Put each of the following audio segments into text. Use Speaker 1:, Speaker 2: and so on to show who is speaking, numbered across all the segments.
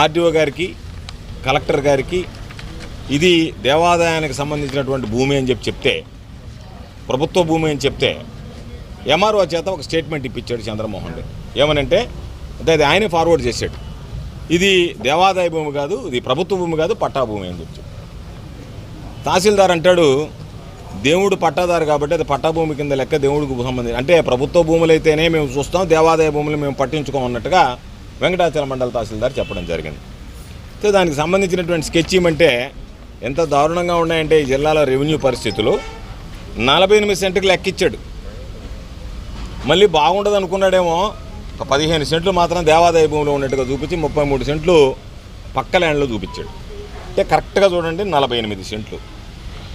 Speaker 1: RDO గారికి collector గారికి ఇది దేవాదాయానికి సంబంధించినటువంటి భూమి అని చెప్పి చెప్తే ప్రభుత్వ భూమి అని చెప్తే ఎంఆర్ఓ చేత ఒక స్టేట్మెంట్ ఇప్పించాడు చంద్రమోహన్ రెడ్డి. ఏమనంటే అది ఆయనే ఫార్వర్డ్ చేశాడు. ఇది దేవాదాయ భూమి కాదు ఇది ప్రభుత్వ భూమి కాదు పట్టా భూమి అని చెప్పి తహసీల్దార్ అంటాడు దేవుడు పట్టాదారు కాబట్టి అది పట్టా భూమి కింద లెక్క దేవుడికి సంబంధించి అంటే ప్రభుత్వ భూములు అయితేనే మేము చూస్తాం దేవాదాయ భూములు మేము పట్టించుకోమన్నట్టుగా వెంకటాచల మండల తహసీల్దార్ చెప్పడం జరిగింది. సో దానికి సంబంధించినటువంటి స్కెచ్ ఏమంటే ఎంత దారుణంగా ఉన్నాయంటే ఈ జిల్లాలో రెవెన్యూ పరిస్థితులు. నలభై ఎనిమిది సెంటుకు లెక్కిచ్చాడు. మళ్ళీ బాగుండదు అనుకున్నాడేమో ఒక పదిహేను సెంట్లు మాత్రం దేవాదాయ భూమిలో ఉన్నట్టుగా చూపించి ముప్పై మూడు సెంట్లు పక్క ల్యాండ్లో చూపించాడు. అంటే కరెక్ట్గా చూడండి నలభై ఎనిమిది సెంట్లు.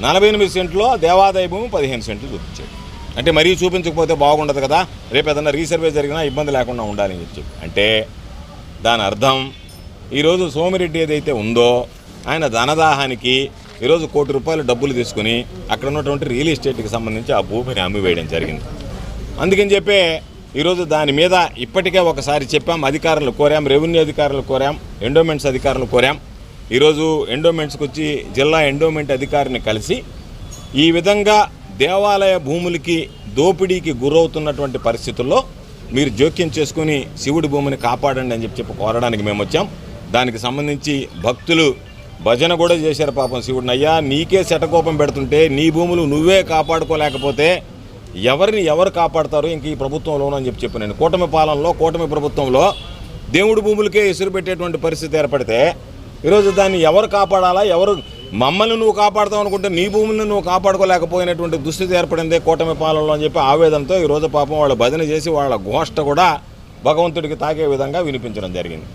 Speaker 1: నలభై ఎనిమిది సెంట్లో దేవాదాయ భూమి పదిహేను సెంట్లు చూపించాడు. అంటే మరీ చూపించకపోతే బాగుండదు కదా రేపు ఏదైనా రీసర్వే జరిగినా ఇబ్బంది లేకుండా ఉండాలని చెప్పి. అంటే దాని అర్థం ఈరోజు సోమిరెడ్డి ఏదైతే ఉందో ఆయన ధనదాహానికి ఈరోజు కోటి రూపాయలు డబ్బులు తీసుకుని అక్కడ ఉన్నటువంటి రియల్ ఎస్టేట్కి సంబంధించి ఆ భూమిని అమ్మివేయడం జరిగింది. అందుకని చెప్పే ఈరోజు దాని మీద ఇప్పటికే ఒకసారి చెప్పాం అధికారులు కోరాం రెవెన్యూ అధికారులు కోరాం ఎండోమెంట్స్ అధికారులు కోరాం. ఈరోజు ఎండోమెంట్స్కి వచ్చి జిల్లా ఎండోమెంట్ అధికారిని కలిసి ఈ విధంగా దేవాలయ భూములకి దోపిడీకి గురవుతున్నటువంటి పరిస్థితుల్లో మీరు జోక్యం చేసుకుని శివుడి భూమిని కాపాడండి అని చెప్పి చెప్పి కోరడానికి మేము వచ్చాం. దానికి సంబంధించి భక్తులు భజన కూడా చేశారు పాపం శివుడిని. అయ్యా నీకే శటకోపం పెడుతుంటే నీ భూములు నువ్వే కాపాడుకోలేకపోతే ఎవరిని ఎవరు కాపాడతారు? ఇంక ఈ ప్రభుత్వంలోనని చెప్పి చెప్పి నేను కూటమి పాలనలో కూటమి ప్రభుత్వంలో దేవుడి భూములకే ఎసురు పెట్టేటువంటి పరిస్థితి ఏర్పడితే ఈరోజు దాన్ని ఎవరు కాపాడాలా? ఎవరు మమ్మల్ని నువ్వు కాపాడుతావు అనుకుంటే నీ భూములను నువ్వు కాపాడుకోలేకపోయినటువంటి దుస్థితి ఏర్పడిందే కూటమి పాలనలో అని చెప్పి ఆవేదనతో ఈరోజు పాపం వాళ్ళ భజన చేసి వాళ్ళ ఘోష్ట కూడా భగవంతుడికి తాకే విధంగా వినిపించడం జరిగింది.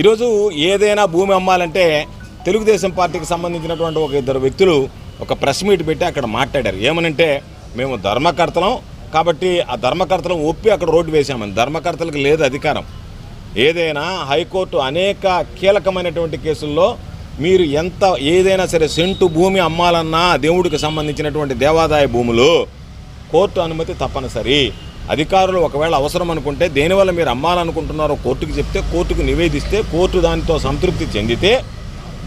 Speaker 1: ఈరోజు ఏదైనా భూమి అమ్మాలంటే తెలుగుదేశం పార్టీకి సంబంధించినటువంటి ఒక ఇద్దరు వ్యక్తులు ఒక ప్రెస్ మీట్ పెట్టి అక్కడ మాట్లాడారు. ఏమనంటే మేము ధర్మకర్తలం కాబట్టి ఆ ధర్మకర్తలను ఒప్పి అక్కడ రోడ్డు వేశామని. ధర్మకర్తలకు లేదు అధికారం. ఏదైనా హైకోర్టు అనేక కీలకమైనటువంటి కేసుల్లో మీరు ఎంత ఏదైనా సరే సెంటు భూమి అమ్మాలన్నా దేవుడికి సంబంధించినటువంటి దేవాదాయ భూములు కోర్టు అనుమతి తప్పనిసరి. అధికారులు ఒకవేళ అవసరం అనుకుంటే దేనివల్ల మీరు అమ్మాలనుకుంటున్నారో కోర్టుకు చెప్తే కోర్టుకు నివేదిస్తే కోర్టు దానితో సంతృప్తి చెందితే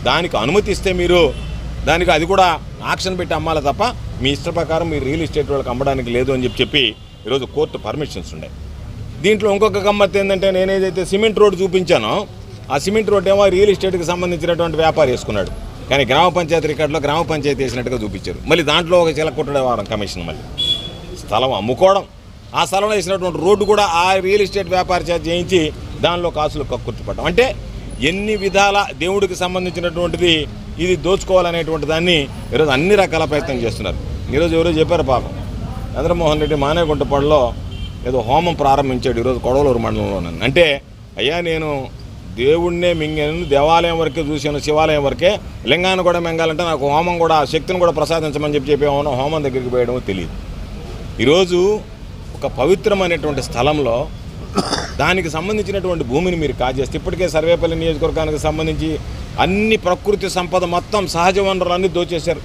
Speaker 1: దానికి అనుమతి ఇస్తే మీరు దానికి అది కూడా ఆక్షన్ పెట్టి అమ్మాలి తప్ప మీ ఇష్ట ప్రకారం మీరు రియల్ ఎస్టేట్ వాళ్ళకి అమ్మడానికి లేదు అని చెప్పి చెప్పి ఈరోజు కోర్టు పర్మిషన్స్ ఉన్నాయి. దీంట్లో ఇంకొక గమ్మత్ ఏంటంటే నేను ఏదైతే సిమెంట్ రోడ్డు చూపించానో ఆ సిమెంట్ రోడ్ ఏమో రియల్ ఎస్టేట్కి సంబంధించినటువంటి వ్యాపారం వేసుకున్నాడు. కానీ గ్రామ పంచాయతీ రికార్డులో గ్రామ పంచాయతీ వేసినట్టుగా చూపించారు. మళ్ళీ దాంట్లో ఒక చిలకొట్టడే వారం కమిషన్ మళ్ళీ. స్థలం అమ్ముకోవడం. ఆ స్థలంలో వేసినటువంటి రోడ్డు కూడా ఆ రియల్ ఎస్టేట్ వ్యాపార చేత చేయించి దానిలో కాసులు కక్కుర్చిపడడం అంటే ఎన్ని విధాల దేవుడికి సంబంధించినటువంటిది ఇది దోచుకోవాలనేటువంటి దాన్ని ఈరోజు అన్ని రకాల ప్రయత్నం చేస్తున్నారు. ఈరోజు ఎవరో చెప్పారు పాపం. చంద్రమోహన్ రెడ్డి మానేగుంటపాడులో ఏదో హోమం ప్రారంభించాడు ఈరోజు కొడవలూరు మండలంలో అంటే అయ్యా నేను దేవుణ్ణే మింగాను దేవాలయం వరకే చూశాను శివాలయం వరకే. లింగాన్ని కూడా మింగాలంటే నాకు హోమం కూడా ఆ శక్తిని కూడా ప్రసాదించమని చెప్పి చెప్పేమో హోమం దగ్గరికి పోయడమో తెలియదు. ఈరోజు ఒక పవిత్రమైనటువంటి స్థలంలో దానికి సంబంధించినటువంటి భూమిని మీరు కాజేస్తే ఇప్పటికే సర్వేపల్లి నియోజకవర్గానికి సంబంధించి అన్ని ప్రకృతి సంపద మొత్తం సహజ వనరులన్నీ దోచేశారు.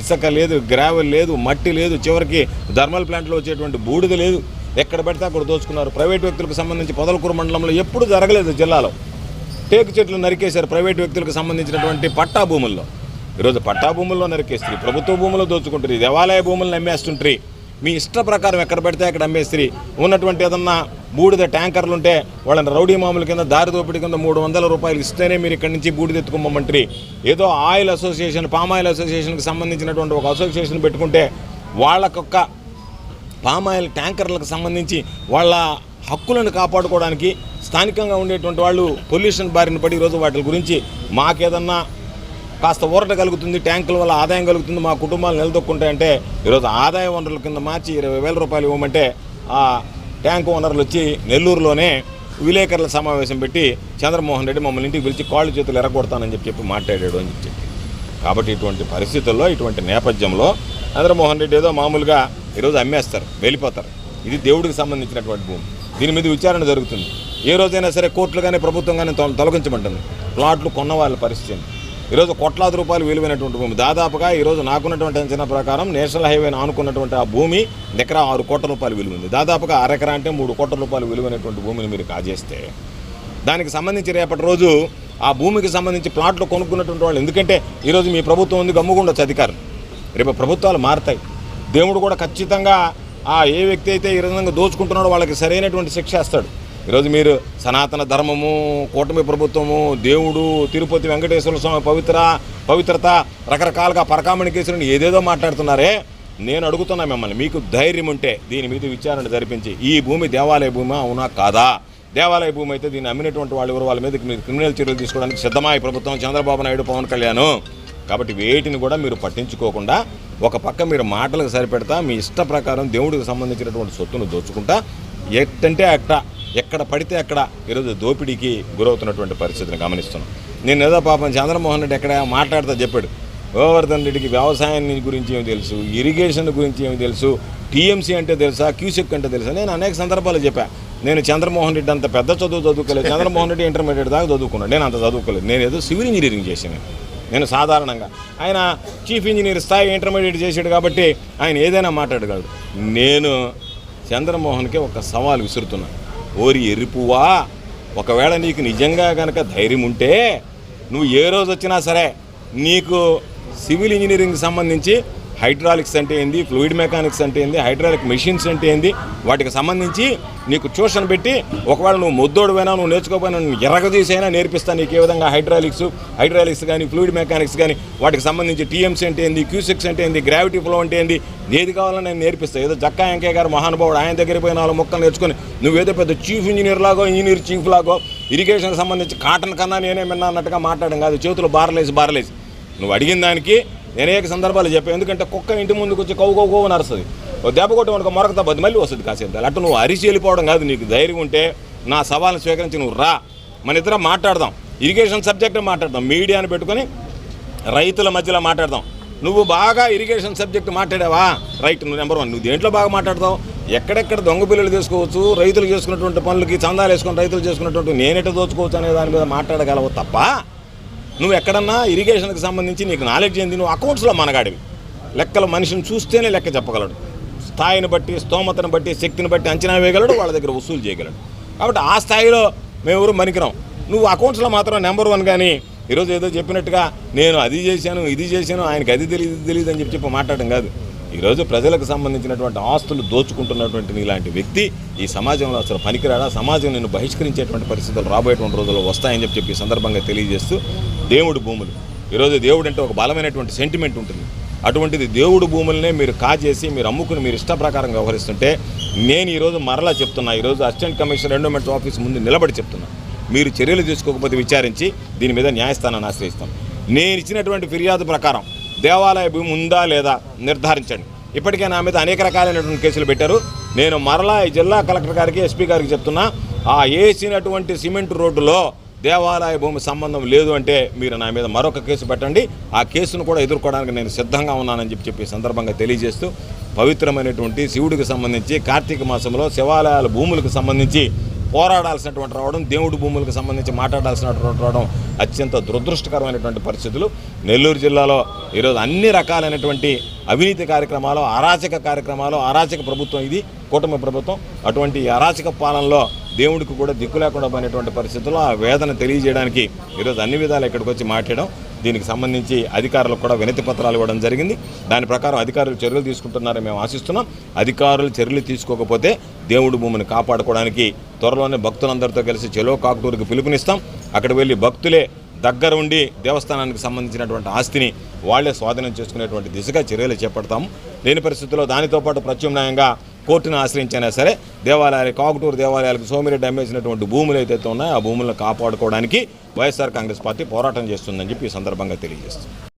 Speaker 1: ఇసుక లేదు గ్రావెల్ లేదు మట్టి లేదు చివరికి థర్మల్ ప్లాంట్లో వచ్చేటువంటి బూడిద లేదు. ఎక్కడ పెడితే అక్కడ దోచుకున్నారు. ప్రైవేట్ వ్యక్తులకు సంబంధించి పొదలకూరు మండలంలో ఎప్పుడు జరగలేదు జిల్లాలో. టేకు చెట్లు నరికేశారు ప్రైవేట్ వ్యక్తులకు సంబంధించినటువంటి పట్టా భూముల్లో. ఈరోజు పట్టా భూముల్లో నరికేస్తారు ప్రభుత్వ భూములు దోచుకుంటారు దేవాలయ భూములను అమ్మేస్తుంటారు మీ ఇష్ట ప్రకారం ఎక్కడ పెడితే అక్కడ అమ్మేస్త్రీ. ఉన్నటువంటి ఏదన్నా బూడిద ట్యాంకర్లు ఉంటే వాళ్ళని రౌడీ మామూలు కింద దారి దోపిడి కింద మూడు వందల రూపాయలు ఇస్తేనే మీరు ఇక్కడి నుంచి బూడిద ఎత్తుకోమంటారు ఏదో ఆయిల్ అసోసియేషన్ పామ్ ఆయిల్ అసోసియేషన్కి సంబంధించినటువంటి ఒక అసోసియేషన్ పెట్టుకుంటే వాళ్ళకొక్క పామ్ ఆయిల్ ట్యాంకర్లకు సంబంధించి వాళ్ళ హక్కులను కాపాడుకోవడానికి స్థానికంగా ఉండేటువంటి వాళ్ళు పొల్యూషన్ బారిన పడి ఈరోజు వాటి గురించి మాకేదన్నా కాస్త ఊరట కలుగుతుంది ట్యాంకుల వల్ల ఆదాయం కలుగుతుంది మా కుటుంబాలు నిలదొక్కుంటాయంటే ఈరోజు ఆదాయ వనరుల కింద మార్చి ఇరవై వేల రూపాయలు ఇవ్వమంటే ఆ ట్యాంకు వనరులు వచ్చి నెల్లూరులోనే విలేకరుల సమావేశం పెట్టి చంద్రమోహన్ రెడ్డి మమ్మల్ని ఇంటికి పిలిచి కాళ్ళు చేతులు ఎరగొడతానని చెప్పి చెప్పి మాట్లాడాడు అని చెప్పి. కాబట్టి ఇటువంటి పరిస్థితుల్లో ఇటువంటి నేపథ్యంలో చంద్రమోహన్ రెడ్డి ఏదో మామూలుగా ఈరోజు అమ్మేస్తారు వెళ్ళిపోతారు ఇది దేవుడికి సంబంధించినటువంటి భూమి. దీని మీద విచారణ జరుగుతుంది. ఏ రోజైనా సరే కోర్టులు కానీ ప్రభుత్వం కానీ తొల- తొలగించమంటుంది. ప్లాట్లు కొన్న వాళ్ళ పరిస్థితి ఈరోజు కోట్లాది రూపాయలు విలువైనటువంటి భూమి. దాదాపుగా ఈరోజు నాకున్నటువంటి అంచనా ప్రకారం నేషనల్ హైవేని ఆనుకున్నటువంటి ఆ భూమి ఎకరా ఆరు కోట్ల రూపాయలు విలువ ఉంది దాదాపుగా అరెకరా అంటే మూడు కోట్ల రూపాయలు విలువైనటువంటి భూమిని మీరు కాజేస్తే దానికి సంబంధించి రేపటి రోజు ఆ భూమికి సంబంధించి ప్లాట్లు కొనుక్కున్నటువంటి వాళ్ళు. ఎందుకంటే ఈరోజు మీ ప్రభుత్వం ఉంది గమ్ముగుండొచ్చు అధికారులు. రేపు ప్రభుత్వాలు మారుతాయి. దేవుడు కూడా ఖచ్చితంగా ఏ వ్యక్తి అయితే ఈ విధంగా దోచుకుంటున్నాడో వాళ్ళకి సరైనటువంటి శిక్ష వేస్తాడు. ఈరోజు మీరు సనాతన ధర్మము కూటమి ప్రభుత్వము దేవుడు తిరుపతి వెంకటేశ్వర స్వామి పవిత్ర పవిత్రత రకరకాలుగా పరకామణి కేసులను ఏదేదో మాట్లాడుతున్నారే నేను అడుగుతున్నా మిమ్మల్ని మీకు ధైర్యం ఉంటే దీని మీద విచారణ జరిపించి ఈ భూమి దేవాలయ భూమి? అవునా కాదా? దేవాలయ భూమి అయితే దీన్ని అమ్మినటువంటి వాళ్ళు ఎవరు? వాళ్ళ మీద క్రిమినల్ చర్యలు తీసుకోవడానికి సిద్ధమా ఈ ప్రభుత్వం? చంద్రబాబు నాయుడు పవన్ కళ్యాణ్. కాబట్టి వేటిని కూడా మీరు పట్టించుకోకుండా ఒక పక్క మీరు మాటలకు సరిపెడతా మీ ఇష్ట ప్రకారం దేవుడికి సంబంధించినటువంటి సొత్తును దోచుకుంటా ఎట్టంటే అట్ట ఎక్కడ పడితే అక్కడ ఈరోజు దోపిడీకి గురవుతున్నటువంటి పరిస్థితిని గమనిస్తున్నాం. నేను ఏదో పాపం చంద్రమోహన్ రెడ్డి ఎక్కడ మాట్లాడుతూ చెప్పాడు. గోవర్ధన్ రెడ్డికి వ్యవసాయాన్ని గురించి ఏమి తెలుసు ఇరిగేషన్ గురించి ఏమి తెలుసు టీఎంసీ అంటే తెలుసా క్యూసెక్ అంటే తెలుసా నేను అనేక సందర్భాలు చెప్పా. నేను చంద్రమోహన్ రెడ్డి అంత పెద్ద చదువు చదువుకోలేదు చంద్రమోహన్ రెడ్డి ఇంటర్మీడియట్ దాకా చదువుకున్నాడు నేను అంత చదువుకోలేదు నేను ఏదో సివిల్ ఇంజనీరింగ్ చేశాను. నేను సాధారణంగా. ఆయన చీఫ్ ఇంజనీర్ స్థాయి ఇంటర్మీడియట్ చేశాడు కాబట్టి ఆయన ఏదైనా మాట్లాడగలడు. నేను చంద్రమోహన్కి ఒక సవాల్ విసురుతున్నాను ఓరి ఎరుపువా ఒకవేళ నీకు నిజంగా కనుక ధైర్యం ఉంటే నువ్వు ఏ రోజు వచ్చినా సరే నీకు సివిల్ ఇంజనీరింగ్ సంబంధించి హైడ్రాలిక్స్ అంటే ఏంది? ఫ్లూయిడ్ మెకానిక్స్ అంటే ఏంది? హైడ్రాలిక్ మెషిన్స్ అంటే ఏంది? వాటికి సంబంధించి నీకు ట్యూషన్ పెట్టి ఒకవేళ నువ్వు ముద్దోడువైనా నువ్వు నేర్చుకోపోయినా నువ్వు ఎరగదీసైనా నేర్పిస్తాను నీకు ఏ విధంగా హైడ్రాలిక్స్ హైడ్రాలిక్స్ కానీ ఫ్లూయిడ్ మెకానిక్స్ కానీ వాటికి సంబంధించి టీఎంసీ అంటే ఏంది? క్యూసిక్స్ అంటే ఏంది? గ్రావిటీ ఫ్లో అంటే ఏంది? ఏది కావాలని నేను నేర్పిస్తాను ఏదో జక్కా వెంకయ్య గారు మహానుభావుడు ఆయన దగ్గర పోయిన నాలుగు మొక్కలు నేర్చుకొని నువ్వేదో పెద్ద చీఫ్ ఇంజనీర్ లాగో ఇంజనీర్ చీఫ్ లాగో ఇరిగేషన్కి సంబంధించి కాటన్ కన్నా నేనే విన్నా అన్నట్టుగా మాట్లాడడం కాదు. చేతులు బారలేసి బారలేసి. నువ్వు అడిగిన దానికి నేను అనేక సందర్భాలు చెప్పాను. ఎందుకంటే కుక్క ఇంటి ముందుకు వచ్చి కౌ కౌ కౌ నరుస్తుంది దెబ్బ కొట్టమనుకో మరొక బది మళ్ళీ వస్తుంది కాసేపు అట్లా నువ్వు అరిచి వెళ్ళిపోవడం కాదు నీకు ధైర్యం ఉంటే నా సవాల్ని స్వీకరించి నువ్వు రా. మన ఇద్దరం మాట్లాడదాం. ఇరిగేషన్ సబ్జెక్ట్ని మాట్లాడదాం. మీడియాను పెట్టుకొని రైతుల మధ్యలో మాట్లాడదాం. నువ్వు బాగా ఇరిగేషన్ సబ్జెక్ట్ మాట్లాడావా? రైట్ నువ్వు నెంబర్ వన్ నువ్వు దేంట్లో బాగా మాట్లాడతావు? ఎక్కడెక్కడ దొంగ పిల్లలు తీసుకోవచ్చు రైతులు చేసుకున్నటువంటి పనులకి చందాలు వేసుకుని రైతులు చేసుకున్నటువంటి నేనెట దోచుకోవచ్చు అనే దాని మీద మాట్లాడగలవు తప్ప నువ్వు ఎక్కడన్నా ఇరిగేషన్కి సంబంధించి నీకు నాలెడ్జ్ ఏంది? నువ్వు అకౌంట్స్లో మనగాడివి. లెక్కలు మనిషిని చూస్తేనే లెక్క చెప్పగలడు. స్థాయిని బట్టి స్తోమతను బట్టి శక్తిని బట్టి అంచనా వేయగలడు వాళ్ళ దగ్గర వసూలు చేయగలడు. కాబట్టి ఆ స్థాయిలో మేము ఎవరు మనికిరాం. నువ్వు అకౌంట్స్లో మాత్రం నెంబర్ వన్ కానీ ఈరోజు ఏదో చెప్పినట్టుగా నేను అది చేశాను ఇది చేశాను ఆయనకి అది తెలియదు తెలియదు అని చెప్పి చెప్పి మాట్లాడడం కాదు. ఈరోజు ప్రజలకు సంబంధించినటువంటి ఆస్తులు దోచుకుంటున్నటువంటి నీలాంటి వ్యక్తి ఈ సమాజంలో అసలు పనికిరాడా? సమాజం నిన్ను బహిష్కరించేటువంటి పరిస్థితులు రాబోయేటువంటి రోజుల్లో వస్తాయని చెప్పి చెప్పి సందర్భంగా తెలియజేస్తూ దేవుడు భూములు. ఈరోజు దేవుడు అంటే ఒక బలమైనటువంటి సెంటిమెంట్ ఉంటుంది. అటువంటిది దేవుడు భూములనే మీరు కాజేసి మీరు అమ్ముకుని మీరు ఇష్ట ప్రకారం వ్యవహరిస్తుంటే నేను ఈరోజు మరలా చెప్తున్నా ఈరోజు అసిస్టెంట్ కమిషనర్ ఎండోమెంట్ ఆఫీస్ ముందు నిలబడి చెప్తున్నా. మీరు చర్యలు తీసుకోకపోతే విచారించి దీని మీద న్యాయస్థానాన్ని ఆశ్రయిస్తాం. నేను ఇచ్చినటువంటి ఫిర్యాదు ప్రకారం దేవాలయ భూమి ఉందా లేదా నిర్ధారించండి. ఇప్పటికే నా మీద అనేక రకాలైనటువంటి కేసులు పెట్టారు. నేను మరలా ఈ జిల్లా కలెక్టర్ గారికి ఎస్పీ గారికి చెప్తున్నా ఆ వేసినటువంటి సిమెంట్ రోడ్డులో దేవాలయ భూమి సంబంధం లేదు అంటే మీరు నా మీద మరొక కేసు పెట్టండి. ఆ కేసును కూడా ఎదుర్కోవడానికి నేను సిద్ధంగా ఉన్నానని చెప్పి చెప్పి సందర్భంగా తెలియజేస్తూ పవిత్రమైనటువంటి శివుడికి సంబంధించి కార్తీక మాసంలో శివాలయాల భూములకు సంబంధించి పోరాడాల్సినటువంటి రావడం దేవుడి భూములకు సంబంధించి మాట్లాడాల్సినటువంటి రావడం అత్యంత దురదృష్టకరమైనటువంటి పరిస్థితులు. నెల్లూరు జిల్లాలో ఈరోజు అన్ని రకాలైనటువంటి అవినీతి కార్యక్రమాలు అరాచక కార్యక్రమాలు అరాచక ప్రభుత్వం ఇది కూటమి ప్రభుత్వం. అటువంటి అరాచక పాలనలో దేవుడికి కూడా దిక్కు లేకుండా పోయినటువంటి పరిస్థితుల్లో ఆ వేదన తెలియజేయడానికి ఈరోజు అన్ని విధాలు ఇక్కడికి వచ్చి మాట్లాడడం దీనికి సంబంధించి అధికారులకు కూడా వినతి పత్రాలు ఇవ్వడం జరిగింది. దాని ప్రకారం అధికారులు చర్యలు తీసుకుంటున్నారని మేము ఆశిస్తున్నాం. అధికారులు చర్యలు తీసుకోకపోతే దేవుడి భూమిని కాపాడుకోవడానికి త్వరలోనే భక్తులందరితో కలిసి చెలో కాకుటూరుకి పిలుపునిస్తాం. అక్కడ వెళ్ళి భక్తులే దగ్గర ఉండి దేవస్థానానికి సంబంధించినటువంటి ఆస్తిని వాళ్ళే స్వాధీనం చేసుకునేటువంటి దిశగా చర్యలు చేపడతాము. లేని పరిస్థితుల్లో దానితో పాటు ప్రత్యామ్నాయంగా కోర్టును ఆశ్రయించినా సరే దేవాలయాలు కాకుటూరు దేవాలయాలకు సోమిరెడ్డి అమ్మేసినటువంటి భూములు ఏదైతే ఉన్నాయో ఆ భూములను కాపాడుకోవడానికి వైఎస్ఆర్ కాంగ్రెస్ పార్టీ పోరాటం చేస్తుందని చెప్పి ఈ సందర్భంగా తెలియజేస్తుంది.